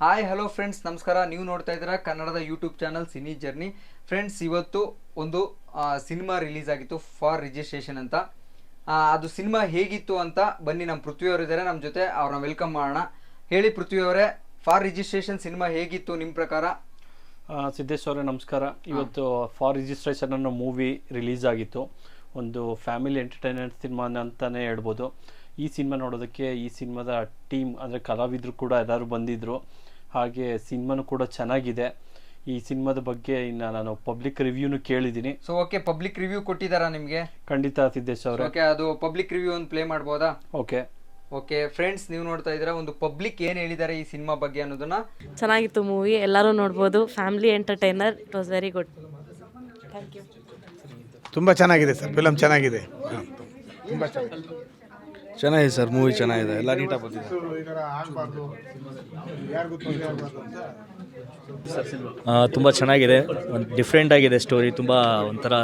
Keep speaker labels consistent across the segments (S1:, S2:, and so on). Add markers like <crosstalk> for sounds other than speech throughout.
S1: Hi hello friends ನಮಸ್ಕಾರ. ನೀವು ನೋಡ್ತಾ ಇದ್ದೀರಾ ಕನ್ನಡದ YouTube channel cine journey friends ಇವತ್ತು ಒಂದು ಸಿನಿಮಾ ರಿಲೀಸ್ ಆಗಿತ್ತು ಫಾರ್ ರಿಜಿಸ್ಟ್ರೇಷನ್ ಅಂತ. ಅದು ಸಿನಿಮಾ ಹೇಗಿತ್ತು ಅಂತ ಬನ್ನಿ ನಮ್ಮ ಪೃಥ್ವಿಯವರು ಇದ್ದಾರೆ ನಮ್ಮ ಜೊತೆ ಅವ್ರನ್ನ ವೆಲ್ಕಮ್ ಮಾಡೋಣ. ಹೇಳಿ ಪೃಥ್ವಿ ಅವರೇ ಫಾರ್ ರಿಜಿಸ್ಟ್ರೇಷನ್ ಸಿನಿಮಾ ಹೇಗಿತ್ತು ನಿಮ್ಮ ಪ್ರಕಾರ?
S2: ಸಿದ್ದೇಶ್ವರ ಸಿದ್ದೇಶ್ ಅವರೇ ನಮಸ್ಕಾರ. ಇವತ್ತು ಫಾರ್ ರಿಜಿಸ್ಟ್ರೇಷನ್ ಅನ್ನೋ ಮೂವಿ ರಿಲೀಸ್ ಆಗಿತ್ತು. ಒಂದು ಫ್ಯಾಮಿಲಿ ಎಂಟರ್ಟೈನ್ಮೆಂಟ್ ಸಿನಿಮಾ ಅಂತಲೇ ಹೇಳ್ಬೋದು. ಈ ಸಿನಿಮಾ ನೋಡೋದಕ್ಕೆ ಈ ಸಿನಿಮಾದ ಟೀಮ್ ಅಂದರೆ ಕಲಾವಿದರು ಕೂಡ ಎಲ್ಲರೂ ಬಂದಿದ್ದರು ಹಾಗೆ ಸಿನಿಮಾನು ಕೂಡ ಚೆನ್ನಾಗಿದೆ. ಈ ಸಿನಿಮಾದ ಬಗ್ಗೆ ಇನ್ನ ನಾನು ಪಬ್ಲಿಕ್ ರಿವ್ಯೂನು ಕೇಳಿದ್ದೀನಿ.
S1: ಸೊ ಓಕೆ ಪಬ್ಲಿಕ್ ರಿವ್ಯೂ ಕೊಟ್ಟಿದ್ದಾರಾ ನಿಮಗೆ?
S2: ಖಂಡಿತ ಸಿದ್ದೇಶ್ ಅವರೇ.
S1: ಓಕೆ ಅದು ಪಬ್ಲಿಕ್ ರಿವ್ಯೂ ಒಂದು ಪ್ಲೇ ಮಾಡ್ಬೋದಾ?
S2: ಓಕೆ
S1: ಓಕೆ ಫ್ರೆಂಡ್ಸ್ ನೀವು ನೋಡ್ತಾ ಇದ್ದೀರಾ ಒಂದು ಪಬ್ಲಿಕ್ ಏನು ಹೇಳಿದ್ದಾರೆ ಈ ಸಿನಿಮಾ ಬಗ್ಗೆ ಅನ್ನೋದನ್ನ?
S3: ಚೆನ್ನಾಗಿತ್ತು ಮೂವಿ ಎಲ್ಲರೂ ನೋಡ್ಬೋದು. Family entertainer it was very good thank you
S4: ತುಂಬ ಚೆನ್ನಾಗಿದೆ ಸರ್ ಫಿಲಮ್ ಚೆನ್ನಾಗಿದೆ. ತುಂಬ
S5: ಚೆನ್ನಾಗಿದೆ. ಸರ್ ಮೂವಿ ಚೆನ್ನಾಗಿದೆ. ಎಲ್ಲ ನೀಟಾಗಿ ಬಂದಿದೆ.
S6: ತುಂಬ ಚೆನ್ನಾಗಿದೆ. ಒಂದು ಡಿಫ್ರೆಂಟ್ ಆಗಿದೆ ಸ್ಟೋರಿ ತುಂಬ ಒಂಥರ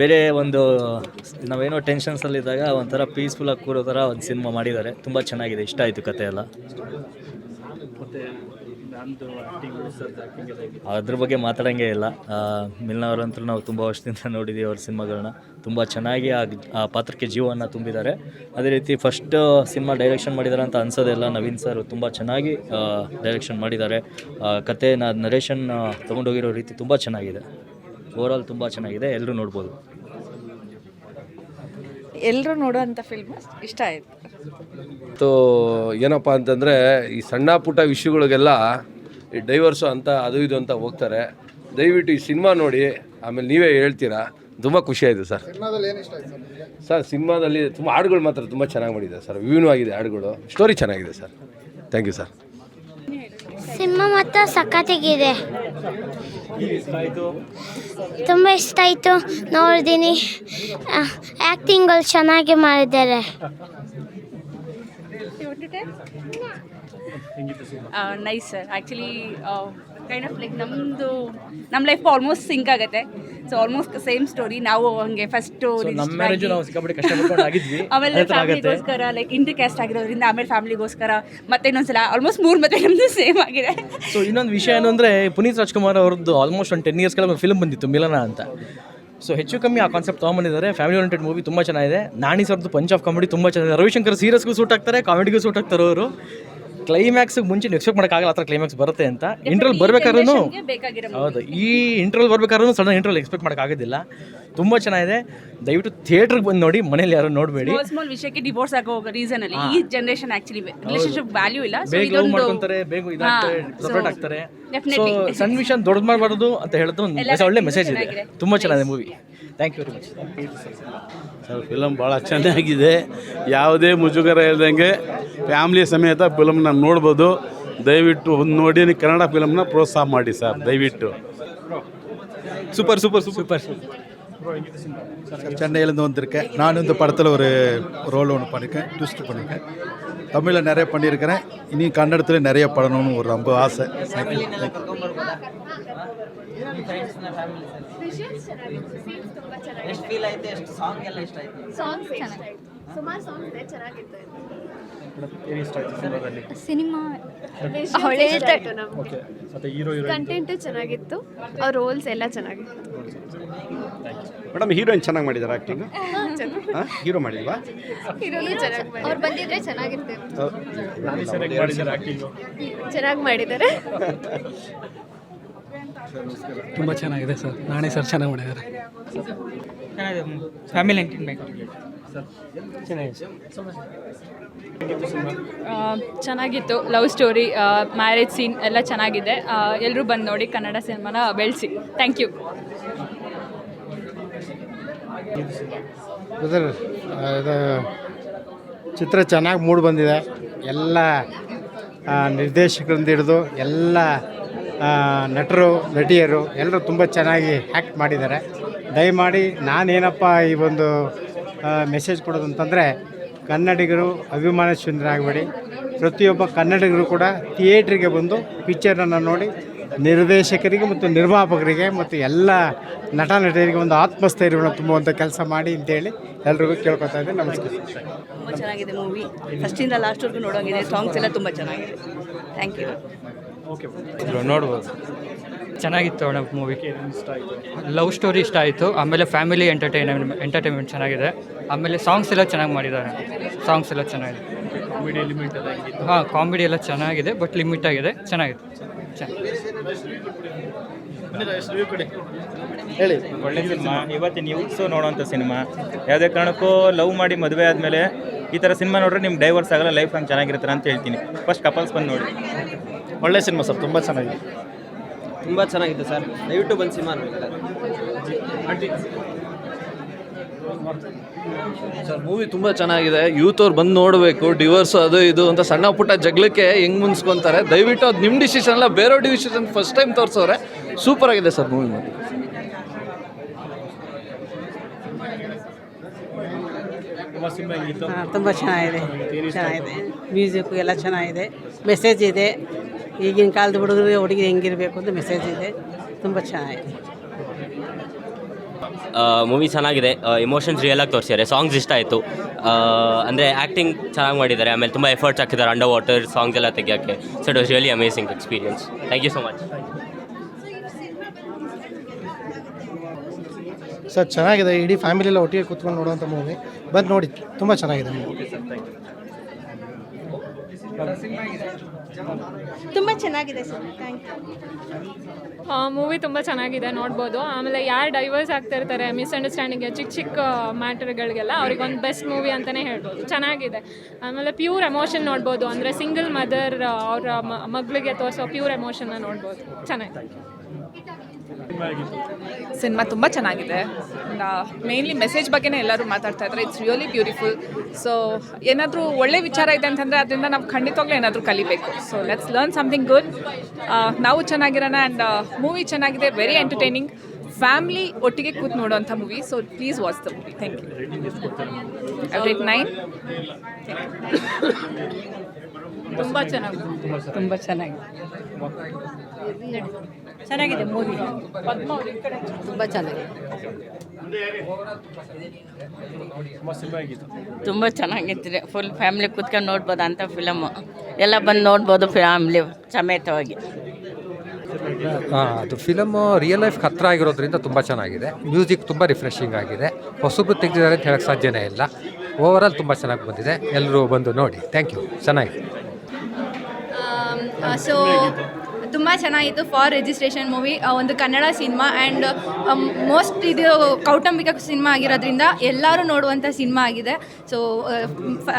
S6: ಬೇರೆ ಒಂದು, ನಾವೇನೋ ಟೆನ್ಷನ್ಸಲ್ಲಿದ್ದಾಗ ಒಂಥರ ಪೀಸ್ಫುಲ್ಲಾಗಿ ಕೂರೋ ಥರ ಒಂದು ಸಿನಿಮಾ ಮಾಡಿದ್ದಾರೆ. ತುಂಬ ಚೆನ್ನಾಗಿದೆ, ಇಷ್ಟ ಆಯಿತು ಕತೆ ಎಲ್ಲ. ಅದ್ರ ಬಗ್ಗೆ ಮಾತಾಡಂಗೆ ಇಲ್ಲ. ಮಿಲ್ನವರಂತೂ ನಾವು ತುಂಬ ವರ್ಷದಿಂದ ನೋಡಿದ್ದೀವಿ ಅವ್ರ ಸಿನಿಮಾಗಳನ್ನ. ತುಂಬ ಚೆನ್ನಾಗಿ ಆ ಪಾತ್ರಕ್ಕೆ ಜೀವವನ್ನು ತುಂಬಿದ್ದಾರೆ. ಅದೇ ರೀತಿ ಫಸ್ಟ್ ಸಿನಿಮಾ ಡೈರೆಕ್ಷನ್ ಮಾಡಿದ್ದಾರೆ ಅಂತ ಅನ್ಸೋದಿಲ್ಲ. ನವೀನ್ ಸರ್ ತುಂಬ ಚೆನ್ನಾಗಿ ಡೈರೆಕ್ಷನ್ ಮಾಡಿದ್ದಾರೆ. ಕತೆ ನರೇಶನ್ ತೊಗೊಂಡೋಗಿರೋ ರೀತಿ ತುಂಬ ಚೆನ್ನಾಗಿದೆ. ಓವರಾಲ್ ತುಂಬ ಚೆನ್ನಾಗಿದೆ. ಎಲ್ಲರೂ ನೋಡ್ಬೋದು.
S7: ಎಲ್ಲರೂ ನೋಡೋವಂಥ ಫಿಲ್ಮ್ ಇಷ್ಟ ಆಯಿತು.
S5: ಮತ್ತು ಏನಪ್ಪ ಅಂತಂದರೆ ಈ ಸಣ್ಣ ಪುಟ್ಟ ವಿಷಯಗಳಿಗೆಲ್ಲ ಈ ಡೈವರ್ಸು ಅಂತ ಅದು ಇದು ಅಂತ ಹೋಗ್ತಾರೆ. ದಯವಿಟ್ಟು ಈ ಸಿನಿಮಾ ನೋಡಿ ಆಮೇಲೆ ನೀವೇ ಹೇಳ್ತೀರಾ? ತುಂಬ ಖುಷಿ ಆಯಿತು ಸರ್. ಸರ್ ಸಿನಿಮಾದಲ್ಲಿ ತುಂಬ ಹಾಡುಗಳು ಮಾತ್ರ ತುಂಬ ಚೆನ್ನಾಗಿ ಮಾಡಿದೆ ಸರ್. ವಿವಿನೂ ಆಗಿದೆ ಹಾಡುಗಳು. ಸ್ಟೋರಿ ಚೆನ್ನಾಗಿದೆ sir. Thank you sir
S8: cinema ಮಾತ್ರ ಸಖತ್ತಾಗಿದೆ. ತುಂಬ ಇಷ್ಟ ಆಯಿತು ನೋಡಿದ್ದೀನಿ ಆ್ಯಕ್ಟಿಂಗ್ಗಳು ಚೆನ್ನಾಗಿ ಮಾಡಿದ್ದಾರೆ.
S7: Nice sir actually kind of like ನಮ್ಮದು ನಮ್ಮ ಲೈಫ್ ಆಲ್ಮೋಸ್ಟ್ ಸಿಂಕ್ ಆಗುತ್ತೆ. ಸೊ ಆಲ್ಮೋಸ್ಟ್ ಸೇಮ್ ಸ್ಟೋರಿ ನಾವು ಹಂಗೆ ಫಸ್ಟ್ <laughs> ಆಮೇಲೆ ಫ್ಯಾಮಿಲಿಗೋಸ್ಕರ ಲೈಕ್ ಇಂಟರ್ ಕ್ಯಾಸ್ಟ್ ಆಗಿರೋದ್ರಿಂದ ಆಮೇಲೆ ಫ್ಯಾಮಿಲಿಗೋಸ್ಕರ ಮತ್ತೆ ಇನ್ನೊಂದ್ಸಲ ಆಲ್ಮೋಸ್ಟ್ ಮೂರ್ ಮತ್ತೆ ನಮ್ದು ಸೇಮ್ ಆಗಿದೆ.
S9: ಸೊ ಇನ್ನೊಂದು ವಿಷಯ ಏನಂದ್ರೆ ಅಂದರೆ ಪುನೀತ್ ರಾಜ್ಕುಮಾರ್ ಅವ್ರದ್ದು ಆಲ್ಮೋಸ್ಟ್ ಒಂದು ಟೆನ್ ಇಯರ್ಸ್ ಕೆಳಗೆ ಫಿಲ್ಮ್ ಬಂದಿತ್ತು ಮಿಲನ ಅಂತ. ಸೊ ಹೆಚ್ಚು ಕಮ್ಮಿ ಆ ಕಾನ್ಸೆಪ್ಟ್ ತೊಗೊಂಬಂದಿದ್ದಾರೆ. ಫ್ಯಾಮಿಲಿ ಓರಿಯಂಟೆಡ್ ಮೂವಿ ತುಂಬ ಚೆನ್ನಾಗಿದೆ. ನಾಣಿ ಸರ್ದು ಪಂಚ್ ಆಫ್ ಕಾಮಿಡಿ ತುಂಬ ಚೆನ್ನಾಗಿದೆ. ರವಿಶಂಕರ್ ಸೀರಿಯಸ್ಗೂ ಸೂಟ್ ಆಗ್ತಾರೆ ಕಾಮಿಡಿಗೂ ಸೂಟ್ ಆಗ್ತಾರೆ ಅವರು. ಕ್ಲೈಮ್ಯಾಕ್ಸ್ ಮುಂಚೆ ಎಕ್ಸ್ಪೆಕ್ಟ್ ಮಾಡೋಕ್ಕಾಗಲ್ಲ ಆ ಥರ ಕ್ಲೈಮ್ಯಾಕ್ಸ್ ಬರುತ್ತೆ ಅಂತ. ಇಂಟ್ರಲ್ ಬರ್ಬೇಕಾದ್ರೂ ಹೌದು. ಈ ಇಂಟ್ರಲ್ ಬರ್ಬೇಕಾದ್ರೂ ಸಡನ್ ಇಂಟ್ರಲ್ ಎಕ್ಸ್ಪೆಕ್ಟ್ ಆಗೋದಿಲ್ಲ ತುಂಬ ಚೆನ್ನಾಗಿದೆ. ದಯವಿಟ್ಟು ಥಿಯೇಟ್ರಿಗೆ ಬಂದು ನೋಡಿ ಮನೇಲಿ ಯಾರು ನೋಡಬೇಡಿ.
S7: ಸ್ಮಾಲ್ ವಿಷಯಕ್ಕೆ ಡಿವೋರ್ಸ್ ಆಗೋ ರೀಸನ್ ಅಲ್ಲಿ ಈ ಜನರೇಷನ್ ಆಕ್ಚುಲಿ ರಿಲೇಶನ್ಶಿಪ್ ವ್ಯಾಲ್ಯೂ ಇಲ್ಲ.
S9: ಬೇಗ ಲವ್ ಮಾಡ್ಕೊಂತಾರೆ ಬೇಗ ಇದಾಗ್ತಾರೆ ಸಪ್ರೇಟ್ ಆಗ್ತಾರೆ. So
S7: definitely.
S9: ಸಣ್ಣ ವಿಷಯ ದೊಡ್ಡದು ಮಾಡಬಾರ್ದು ಅಂತ ಹೇಳಿದ್ರೆ ಒಂದು
S7: ಎಲ್ಲ
S9: ಒಳ್ಳೆ ಮೆಸೇಜ್ ಇದೆ
S7: ಚೆನ್ನಾಗಿದೆ.
S9: ತುಂಬ ಚೆನ್ನಾಗಿದೆ movie thank you very much
S4: sir film ಭಾಳ ಚೆನ್ನಾಗಿದೆ ಯಾವುದೇ ಮುಜುಗರ ಇಲ್ದಂಗೆ ಫ್ಯಾಮ್ಲಿ ಸಮೇತ ಫಿಲಮ್ನ ನೋಡ್ಬೋದು ದಯವಿಟ್ಟು ಒಂದು ನೋಡಿ ಕನ್ನಡ ಫಿಲಮ್ನ ಪ್ರೋತ್ಸಾಹ ಮಾಡಿ ಸರ್ ದಯವಿಟ್ಟು
S9: ಸೂಪರ್ ಸೂಪರ್ ಸೂಪರ್
S10: சென்னையிலேருந்து வந்திருக்கேன் நான் இந்த படத்தில் ஒரு ரோல் ஒன்று பண்ணியிருக்கேன் ட்விஸ்ட் பண்ணியிருக்கேன் தமிழில் நிறைய பண்ணியிருக்கிறேன் இனி கன்னடத்தில் நிறைய படணும்னு ஒரு ரொம்ப ஆசை Thank you.
S1: ಎಷ್ಟು ಫೀಲ್ ಆಯ್ತು ಎಷ್ಟು ಸಾಂಗ್ ಎಲ್ಲ ಇಷ್ಟ ಆಯ್ತು
S8: ಸಿನಿಮಾ
S7: ಕಂಟೆಂಟ್ ಚೆನ್ನಾಗಿತ್ತು. ಅವ್ರ ರೋಲ್ಸ್ ಎಲ್ಲ ಚೆನ್ನಾಗಿತ್ತು.
S4: ಮೇಡಮ್ ಹೀರೋಯಿನ್ ಚೆನ್ನಾಗಿ ಮಾಡಿದ್ದಾರೆ ಆ್ಯಕ್ಟಿಂಗ್ ಹೀರೋ ಮಾಡಿಲ್ವಾ?
S8: ಅವ್ರು ಬಂದಿದ್ರೆ ಚೆನ್ನಾಗಿರ್ತಿತ್ತು
S7: ಚೆನ್ನಾಗಿ ಮಾಡಿದ್ದಾರೆ
S9: ತುಂಬ ಚೆನ್ನಾಗಿದೆ ಸರ್ ನಾಳೆ ಸರ್ ಚೆನ್ನಾಗಿ ಮಾಡಿದ್ದಾರೆ.
S1: ಫ್ಯಾಮಿಲಿ ಎಂಟರ್ಟೈನ್ಮೆಂಟ್
S7: ಚೆನ್ನಾಗಿತ್ತು ಲವ್ ಸ್ಟೋರಿ ಮ್ಯಾರೇಜ್ ಸೀನ್ ಎಲ್ಲ ಚೆನ್ನಾಗಿದೆ. ಎಲ್ಲರೂ ಬಂದು ನೋಡಿ ಕನ್ನಡ ಸಿನಿಮಾನ ಬೆಳೆಸಿ. ಥ್ಯಾಂಕ್ ಯು
S10: ಬ್ರದರ್ ಇದು ಚಿತ್ರ ಚೆನ್ನಾಗಿ ಮೂಡಿ ಬಂದಿದೆ. ಎಲ್ಲ ನಿರ್ದೇಶಕರಿಂದ ಹಿಡಿದು ಎಲ್ಲ ನಟರು ನಟಿಯರು ಎಲ್ಲರೂ ತುಂಬ ಚೆನ್ನಾಗಿ ಆ್ಯಕ್ಟ್ ಮಾಡಿದ್ದಾರೆ. ದಯಮಾಡಿ ನಾನೇನಪ್ಪ ಈ ಒಂದು ಮೆಸೇಜ್ ಕೊಡೋದು ಅಂತಂದರೆ ಕನ್ನಡಿಗರು ಅಭಿಮಾನ ಆಗಬೇಡಿ. ಪ್ರತಿಯೊಬ್ಬ ಕನ್ನಡಿಗರು ಕೂಡ ಥಿಯೇಟ್ರಿಗೆ ಬಂದು ಪಿಕ್ಚರನ್ನು ನೋಡಿ ನಿರ್ದೇಶಕರಿಗೆ ಮತ್ತು ನಿರ್ಮಾಪಕರಿಗೆ ಮತ್ತು ಎಲ್ಲ ನಟ ನಟಿಯರಿಗೆ ಒಂದು ಆತ್ಮಸ್ಥೈರ್ಯವನ್ನು ತುಂಬುವಂಥ ಕೆಲಸ ಮಾಡಿ ಅಂತೇಳಿ ಎಲ್ರಿಗೂ ಕೇಳ್ಕೊತಾ ಇದ್ದೀನಿ. ನಮಸ್ಕಾರ.
S7: ತುಂಬ ಚೆನ್ನಾಗಿದೆ ಮೂವಿ ಫಸ್ಟಿಂದ ಲಾಸ್ಟ್ವರೆಗೂ ನೋಡೋಂಗಿದೆ. ಸಾಂಗ್ಸ್ ಎಲ್ಲ ತುಂಬ ಚೆನ್ನಾಗಿದೆ.
S11: ಥ್ಯಾಂಕ್ ಯು ಓಕೆ
S4: ನೋಡ್ಬೋದು.
S12: ಚೆನ್ನಾಗಿತ್ತು ಅಣ್ಣ ಮೂವಿ ಲವ್ ಸ್ಟೋರಿ ಇಷ್ಟ ಆಯಿತು. ಆಮೇಲೆ ಫ್ಯಾಮಿಲಿ ಎಂಟರ್ಟೈನ್ಮೆಂಟ್ ಎಂಟರ್ಟೈನ್ಮೆಂಟ್ ಚೆನ್ನಾಗಿದೆ. ಆಮೇಲೆ ಸಾಂಗ್ಸ್ ಎಲ್ಲ ಚೆನ್ನಾಗಿ ಮಾಡಿದ್ದಾರೆ. ಸಾಂಗ್ಸ್ ಎಲ್ಲ ಚೆನ್ನಾಗಿದೆ.
S2: ಕಾಮಿಡಿ ಹೆಂಗಿತ್ತು?
S12: ಹಾಂ ಕಾಮಿಡಿ ಎಲ್ಲ ಚೆನ್ನಾಗಿದೆ ಬಟ್ ಲಿಮಿಟ್ ಆಗಿದೆ. ಚೆನ್ನಾಗಿದೆ. ಚೆನ್ನಾಗಿ
S10: ಹೇಳಿ.
S13: ಒಳ್ಳೆ ಸಿನಿಮಾ. ಇವತ್ತಿನ ಯೂತ್ಸು ನೋಡೋಂಥ ಸಿನಿಮಾ. ಯಾವುದೇ ಕಾರಣಕ್ಕೂ ಲವ್ ಮಾಡಿ ಮದುವೆ ಆದಮೇಲೆ ಈ ಥರ ಸಿನಿಮಾ ನೋಡ್ರೆ ನಿಮ್ಗೆ ಡೈವರ್ಸ್ ಆಗಲ್ಲ ಲೈಫ್ ಹಂಗೆ ಚೆನ್ನಾಗಿರುತ್ತೆ ಅಂತ ಹೇಳ್ತೀನಿ. ಫಸ್ಟ್ ಕಪಲ್ಸ್ ಬಂದು ನೋಡಿ.
S10: ಒಳ್ಳೆ ಸಿನಿಮಾ ಸರ್ ತುಂಬ ಚೆನ್ನಾಗಿದೆ.
S4: ತುಂಬ ಚೆನ್ನಾಗಿತ್ತು ಸರ್. ದಯವಿಟ್ಟು ಬಂದು ಸಿನಿಮಾ
S14: ಸರ್ ಮೂವಿ ತುಂಬ ಚೆನ್ನಾಗಿದೆ. ಯೂತ್ ಅವ್ರು ಬಂದು ನೋಡಬೇಕು ಡಿವರ್ಸ್ ಅದು ಇದು ಅಂತ ಸಣ್ಣ ಪುಟ್ಟ ಜಗಳಕ್ಕೆ ಹೆಂಗ್ ಮುನ್ಸ್ಕೊಂತಾರೆ ದಯವಿಟ್ಟು ಅದು ನಿಮ್ಮ ಡಿಸಿಷನ್ ಅಲ್ಲ ಬೇರೆ ಡಿಸಿಷನ್ ಫಸ್ಟ್ ಟೈಮ್ ತೋರಿಸೋರೆ ಸೂಪರ್ ಆಗಿದೆ ಸರ್ ಮೂವಿ ಮತ್ತೆ
S2: ತುಂಬ
S12: ತುಂಬ ಚೆನ್ನಾಗಿದೆ. ಚೆನ್ನಾಗಿದೆ. ಮ್ಯೂಸಿಕ್ ಎಲ್ಲ ಚೆನ್ನಾಗಿದೆ. ಮೆಸೇಜ್ ಇದೆ. ಈಗಿನ ಕಾಲದ ಹುಡುಗರು ಹುಡುಗಿ ಹೆಂಗಿರಬೇಕು ಅಂತ ಮೆಸೇಜ್ ಇದೆ. ತುಂಬ ಚೆನ್ನಾಗಿದೆ.
S4: ಮೂವಿ ಚೆನ್ನಾಗಿದೆ. ಇಮೋಷನ್ಸ್ ರಿಯಲ್ ಆಗಿ ತೋರಿಸಿದ್ದಾರೆ. ಸಾಂಗ್ಸ್ ಇಷ್ಟ ಆಯಿತು. ಅಂದರೆ ಆ್ಯಕ್ಟಿಂಗ್ ಚೆನ್ನಾಗಿ ಮಾಡಿದ್ದಾರೆ. ಆಮೇಲೆ ತುಂಬ ಎಫರ್ಟ್ಸ್ ಹಾಕಿದ್ದಾರೆ. ಅಂಡರ್ ವಾಟರ್ ಸಾಂಗ್ಸ್ ಎಲ್ಲ ತೆಗಿಯೋಕ್ಕೆ so it was really amazing experience thank you so much
S10: sir ಚೆನ್ನಾಗಿದೆ. ಇಡೀ ಫ್ಯಾಮಿಲಿ ಎಲ್ಲ ಒಟ್ಟಿಗೆ ಕೂತ್ಕೊಂಡು ನೋಡುವಂಥ ಮೂವಿ ಬಂದು ನೋಡಿ. ತುಂಬ ಚೆನ್ನಾಗಿದೆ movie.
S11: ತುಂಬ ಚೆನ್ನಾಗಿದೆ ಸರ್ ಥ್ಯಾಂಕ್ ಯು
S15: ಮೂವಿ ತುಂಬ ಚೆನ್ನಾಗಿದೆ ನೋಡ್ಬೋದು. ಆಮೇಲೆ ಯಾರು ಡೈವರ್ಸ್ ಆಗ್ತಾ ಇರ್ತಾರೆ ಮಿಸ್ಅಂಡರ್ಸ್ಟ್ಯಾಂಡಿಂಗ್ ಚಿಕ್ಕ ಚಿಕ್ಕ ಮ್ಯಾಟರ್ಗಳಿಗೆಲ್ಲ ಅವ್ರಿಗೆ ಒಂದು ಬೆಸ್ಟ್ ಮೂವಿ ಅಂತಲೇ ಹೇಳ್ಬೋದು. ಚೆನ್ನಾಗಿದೆ. ಆಮೇಲೆ ಪ್ಯೂರ್ ಎಮೋಷನ್ ನೋಡ್ಬೋದು. ಅಂದರೆ ಸಿಂಗಲ್ ಮದರ್ ಅವರ ಮಗಳಿಗೆ ತೋರಿಸೋ ಪ್ಯೂರ್ ಎಮೋಷನ್ನ ನೋಡ್ಬೋದು. ಚೆನ್ನಾಗಿದೆ.
S11: ಸಿನಿಮಾ ತುಂಬ ಚೆನ್ನಾಗಿದೆ. ಮೇನ್ಲಿ ಮೆಸೇಜ್ ಬಗ್ಗೆನೇ ಎಲ್ಲರೂ ಮಾತಾಡ್ತಾ ಇದ್ದಾರೆ. ಇಟ್ಸ್ ರಿಯಲಿ ಬ್ಯೂಟಿಫುಲ್ ಸೊ ಏನಾದರೂ ಒಳ್ಳೆ ವಿಚಾರ ಇದೆ ಅಂತಂದರೆ ಅದರಿಂದ ನಾವು ಖಂಡಿತವಾಗ್ಲೂ ಏನಾದರೂ ಕಲಿಬೇಕು. So let's learn something good ನಾವು ಚೆನ್ನಾಗಿರೋಣ ಆ್ಯಂಡ್ ಮೂವಿ ಚೆನ್ನಾಗಿದೆ. ವೆರಿ ಎಂಟರ್ಟೈನಿಂಗ್ ಫ್ಯಾಮಿಲಿ ಒಟ್ಟಿಗೆ ಕೂತ್ ನೋಡೋಂಥ movie so please watch the movie thank you rate nine ತುಂಬ ಚೆನ್ನಾಗಿದೆ. ತುಂಬ ಚೆನ್ನಾಗಿದೆ. ಚೆನ್ನಾಗಿದೆ ಮೂವಿ. ತುಂಬ ಚೆನ್ನಾಗಿದೆ.
S2: ತುಂಬ
S3: ಚೆನ್ನಾಗಿತ್ತು. ಫುಲ್ ಫ್ಯಾಮಿಲಿ ಕೂತ್ಕೊಂಡು ನೋಡ್ಬೋದು ಅಂತ ಫಿಲಮು ಎಲ್ಲ ಬಂದು ನೋಡ್ಬೋದು ಫ್ಯಾಮಿಲಿ ಸಮೇತವಾಗಿ.
S4: ಅದು ಫಿಲಮು ರಿಯಲ್ ಲೈಫ್ ಹತ್ರ ಆಗಿರೋದ್ರಿಂದ ತುಂಬ ಚೆನ್ನಾಗಿದೆ. ಮ್ಯೂಸಿಕ್ ತುಂಬ ರಿಫ್ರೆಶಿಂಗ್ ಆಗಿದೆ. ಹೊಸಬ್ರು ತೆಗೆದಿದ್ದಾರೆ ಅಂತ ಹೇಳಕ್ಕೆ ಸಾಧ್ಯನೇ ಇಲ್ಲ. ಓವರಾಲ್ ತುಂಬ ಚೆನ್ನಾಗಿ ಬಂದಿದೆ. ಎಲ್ಲರೂ ಬಂದು ನೋಡಿ. ಥ್ಯಾಂಕ್ ಯು ಚೆನ್ನಾಗಿದೆ.
S11: ಸೊ ತುಂಬ ಚೆನ್ನಾಗಿತ್ತು ಫಾರ್ ರಿಜಿಸ್ಟ್ರೇಷನ್ ಮೂವಿ ಒಂದು ಕನ್ನಡ ಸಿನಿಮಾ ಆ್ಯಂಡ್ ಮೋಸ್ಟ್ ಇದು ಕೌಟುಂಬಿಕ ಸಿನಿಮಾ ಆಗಿರೋದ್ರಿಂದ ಎಲ್ಲರೂ ನೋಡುವಂಥ ಸಿನಿಮಾ ಆಗಿದೆ. ಸೊ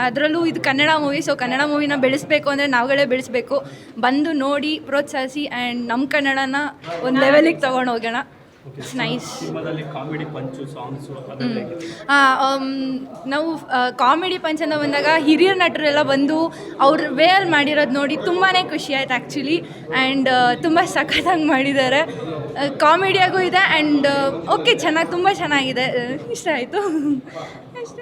S11: ಅದರಲ್ಲೂ ಇದು ಕನ್ನಡ ಮೂವಿ ಸೊ ಕನ್ನಡ ಮೂವಿನ ಬೆಳೆಸಬೇಕು ಅಂದರೆ ನಾವುಗಳೇ ಬೆಳೆಸಬೇಕು. ಬಂದು ನೋಡಿ, ಪ್ರೋತ್ಸಾಹಿಸಿ ಆ್ಯಂಡ್ ನಮ್ಮ ಕನ್ನಡನ ಒಂದು ಲೆವೆಲಿಗೆ ತೊಗೊಂಡು ಹೋಗೋಣ.
S2: It's nice comedy punch songs?
S11: ನಾವು ಕಾಮಿಡಿ ಪಂಚ್ ಅಂತ ಬಂದಾಗ ಹಿರಿಯ ನಟರೆಲ್ಲ ಬಂದು ಅವ್ರ ವೇಲ್ ಮಾಡಿರೋದು ನೋಡಿ ತುಂಬಾ ಖುಷಿ ಆಯ್ತು ಆ್ಯಕ್ಚುಲಿ ಆ್ಯಂಡ್ ತುಂಬ ಸಖತ್ತಾಗಿ ಮಾಡಿದ್ದಾರೆ. ಕಾಮಿಡಿಯಾಗೂ ಇದೆ ಆ್ಯಂಡ್ ಓಕೆ ಚೆನ್ನಾಗಿ ತುಂಬ ಚೆನ್ನಾಗಿದೆ. ಇಷ್ಟ ಆಯಿತು.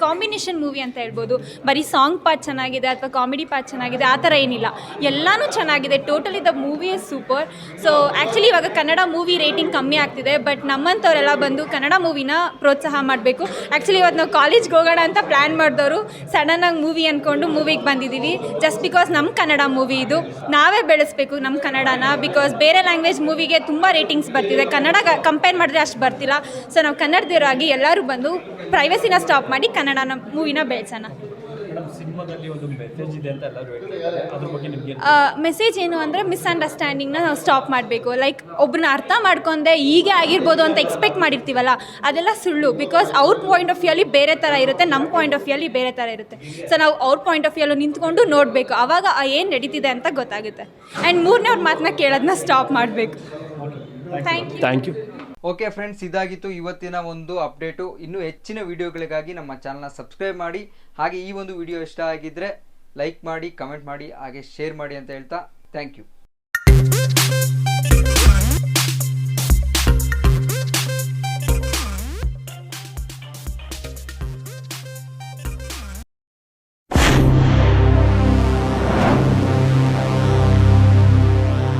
S11: ಕಾಂಬಿನೇಷನ್ ಮೂವಿ ಅಂತ ಹೇಳ್ಬೋದು. ಬರೀ ಸಾಂಗ್ ಪಾರ್ಟ್ ಚೆನ್ನಾಗಿದೆ ಅಥವಾ ಕಾಮಿಡಿ ಪಾರ್ಟ್ ಚೆನ್ನಾಗಿದೆ, ಆ ಥರ ಏನಿಲ್ಲ. ಎಲ್ಲನೂ ಚೆನ್ನಾಗಿದೆ. Totally the movie is super so actually ಇವಾಗ ಕನ್ನಡ ಮೂವಿ ರೇಟಿಂಗ್ ಕಮ್ಮಿ ಆಗ್ತಿದೆ ಬಟ್ ನಮ್ಮಂಥವರೆಲ್ಲ ಬಂದು ಕನ್ನಡ ಮೂವಿನ ಪ್ರೋತ್ಸಾಹ ಮಾಡಬೇಕು. ಆ್ಯಕ್ಚುಲಿ ಇವತ್ತು ನಾವು ಕಾಲೇಜ್ಗೆ ಹೋಗೋಣ ಅಂತ ಪ್ಲ್ಯಾನ್ ಮಾಡಿದವರು ಸಡನ್ನಾಗಿ ಮೂವಿ ಅಂದ್ಕೊಂಡು ಮೂವಿಗೆ ಬಂದಿದ್ದೀವಿ ಜಸ್ಟ್ ಬಿಕಾಸ್ ನಮ್ಮ ಕನ್ನಡ ಮೂವಿ ಇದು, ನಾವೇ ಬೆಳೆಸಬೇಕು ನಮ್ಮ ಕನ್ನಡನ ಬಿಕಾಸ್ ಬೇರೆ ಲ್ಯಾಂಗ್ವೇಜ್ ಮೂವಿಗೆ ತುಂಬ ರೇಟಿಂಗ್ಸ್ ಬರ್ತಿದೆ. ಕನ್ನಡ ಕಂಪೇರ್ ಮಾಡಿದ್ರೆ ಅಷ್ಟು ಬರ್ತಿಲ್ಲ. ಸೊ ನಾವು ಕನ್ನಡದಿರಾಗಿ ಎಲ್ಲರೂ ಬಂದು ಪ್ರೈವಸಿನ ಸ್ಟಾಪ್ ಮಾಡಿ ಕನ್ನಡನ ಮೂವಿನ ಬೆಳೆಸೋಣ.
S2: ಮೇಡಮ್ ಸಿನಿಮಾದಲ್ಲಿ ಒಂದು ಮೆಸೇಜ್ ಇದೆ ಅಂತ ಎಲ್ಲರೂ ಹೇಳ್ತಿದ್ದಾರೆ ಅದ್ರ ಬಗ್ಗೆ ನಿಮ್ಗೆ
S11: ಮೆಸೇಜ್ ಏನು ಅಂದರೆ ಮಿಸ್ಅಂಡರ್ಸ್ಟ್ಯಾಂಡಿಂಗ್ನ ನಾವು ಸ್ಟಾಪ್ ಮಾಡಬೇಕು. ಲೈಕ್ ಒಬ್ಬರನ್ನ ಅರ್ಥ ಮಾಡ್ಕೊಂಡೆ ಹೀಗೆ ಆಗಿರ್ಬೋದು ಅಂತ ಎಕ್ಸ್ಪೆಕ್ಟ್ ಮಾಡಿರ್ತೀವಲ್ಲ ಅದೆಲ್ಲ ಸುಳ್ಳು. ಬಿಕಾಸ್ ಅವ್ರ ಪಾಯಿಂಟ್ ಆಫ್ ವ್ಯೂಲಿ ಬೇರೆ ಥರ ಇರುತ್ತೆ ನಮ್ಮ ಪಾಯಿಂಟ್ ಆಫ್ ವ್ಯೂಲಿ ಬೇರೆ ಥರ ಇರುತ್ತೆ. ಸೊ ನಾವು ಅವ್ರ ಪಾಯಿಂಟ್ ಆಫ್ ವ್ಯೂಲು ನಿಂತ್ಕೊಂಡು ನೋಡಬೇಕು. ಆವಾಗ ಏನು ನಡೀತಿದೆ ಅಂತ ಗೊತ್ತಾಗುತ್ತೆ. ಆ್ಯಂಡ್ ಮೂರನೇ ಅವ್ರ ಮಾತನ್ನ ಕೇಳೋದನ್ನ ಸ್ಟಾಪ್ ಮಾಡಬೇಕು. Thank you
S2: thank you
S1: okay friends, ಇದಾಗಿತ್ತು ಇವತ್ತಿನ ಒಂದು ಅಪ್ಡೇಟು. ಇನ್ನೂ ಹೆಚ್ಚಿನ ವಿಡಿಯೋಗಳಿಗಾಗಿ ನಮ್ಮ ಚಾನಲ್ನ ಸಬ್ಸ್ಕ್ರೈಬ್ ಮಾಡಿ. ಹಾಗೆ ಈ ಒಂದು ವಿಡಿಯೋ ಇಷ್ಟ ಆಗಿದ್ದರೆ ಲೈಕ್ ಮಾಡಿ, ಕಮೆಂಟ್ ಮಾಡಿ, ಹಾಗೆ ಶೇರ್ ಮಾಡಿ ಅಂತ ಹೇಳ್ತಾ ಥ್ಯಾಂಕ್ ಯು.